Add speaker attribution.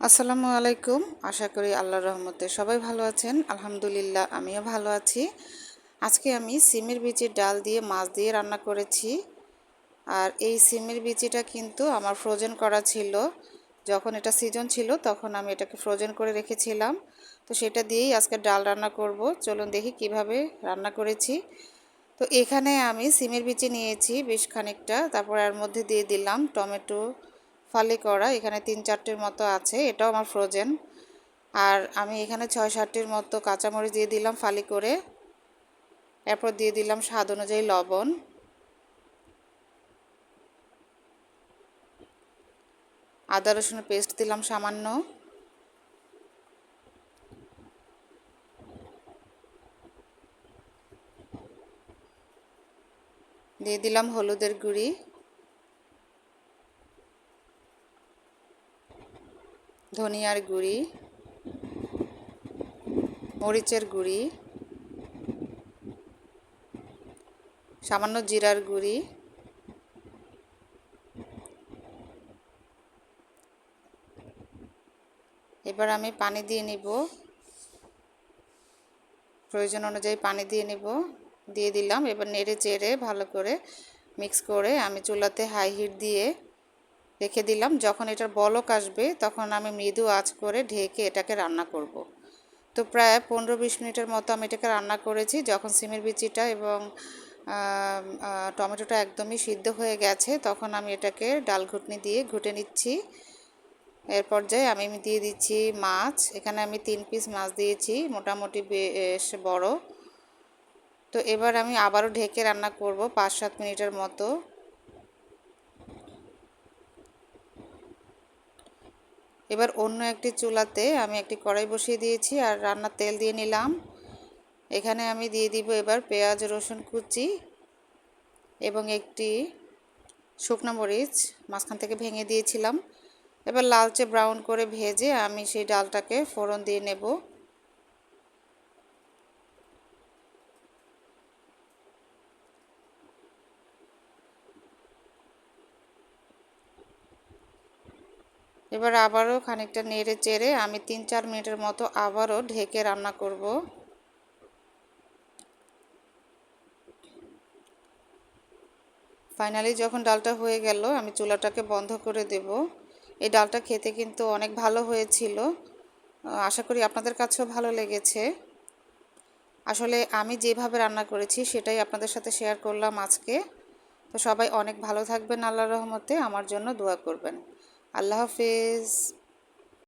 Speaker 1: আসসালামু আলাইকুম। আশা করি আল্লাহর রহমতে সবাই ভালো আছেন। আলহামদুলিল্লাহ, আমিও ভালো আছি। আজকে আমি সিমের বিচির ডাল দিয়ে মাছ দিয়ে রান্না করেছি। আর এই সিমের বিচিটা কিন্তু আমার ফ্রোজেন করা ছিল। যখন এটা সিজন ছিল, তখন আমি এটাকে ফ্রোজেন করে রেখেছিলাম। তো সেটা দিয়েই আজকে ডাল রান্না করব। চলুন দেখি কীভাবে রান্না করেছি। তো এখানে আমি সিমের বিচি নিয়েছি বেশ খানিকটা। তারপর এর মধ্যে দিয়ে দিলাম টমেটো ফালি করা, এখানে তিন চারটের মতো আছে, এটাও আমার ফ্রোজেন আর আমি এখানে ছয় সাতটির মতো কাঁচামরিচ দিয়ে দিলাম ফালি করে। এরপর দিয়ে দিলাম স্বাদ অনুযায়ী লবণ। আদা রসুনের পেস্ট দিলাম সামান্য। দিয়ে দিলাম হলুদের গুঁড়ি। ধনিয়ার গুঁড়ি, মরিচের গুঁড়ি, সামান্য জিরার গুঁড়ি, এবার আমি পানি দিয়ে নিব। প্রয়োজন অনুযায়ী পানি দিয়ে নিব। দিয়ে দিলাম। এবার নেড়ে চেড়ে ভালো করে মিক্স করে আমি চুলাতে হাই হিট দিয়ে রেখে দিলাম। যখন এটার বলক আসবে, তখন আমি মৃদু আঁচ করে ঢেকে এটাকে রান্না করব। তো প্রায় পনেরো বিশ মিনিটের মতো আমি এটাকে রান্না করেছি। যখন সিমের বিচিটা এবং টমেটোটা একদমই সিদ্ধ হয়ে গেছে, তখন আমি এটাকে ডাল ঘুটনি দিয়ে ঘুটে নিচ্ছি। এর পর্যায়ে আমি দিয়ে দিচ্ছি মাছ। এখানে আমি তিন পিস মাছ দিয়েছি, মোটামুটি বেশ বড়। তো এবার আমি আবারও ঢেকে রান্না করব পাঁচ সাত মিনিটের মতো। এবার অন্য একটি চুলাতে আমি একটি কড়াই বসিয়ে দিয়েছি আর রান্নার তেল দিয়ে নিলাম। এখানে আমি দিয়ে দিব এবার পেঁয়াজ, রসুন কুচি এবং একটি শুকনো মরিচ মাঝখান থেকে ভেঙে দিয়েছিলাম। এবার লালচে ব্রাউন করে ভেজে আমি সেই ডালটাকে ফোড়ন দিয়ে নেব। এবার আবারও খানিকটা নেড়ে চেড়ে আমি তিন চার মিনিটের মতো আবারও ঢেকে রান্না করব। ফাইনালি যখন ডালটা হয়ে গেল, আমি চুলাটাকে বন্ধ করে দেব। এই ডালটা খেতে কিন্তু অনেক ভালো হয়েছিল। আশা করি আপনাদের কাছেও ভালো লেগেছে। আসলে আমি যেভাবে রান্না করেছি সেটাই আপনাদের সাথে শেয়ার করলাম আজকে। তো সবাই অনেক ভালো থাকবেন আল্লাহ রহমতে। আমার জন্য দোয়া করবেন। আল্লাহ হাফিজ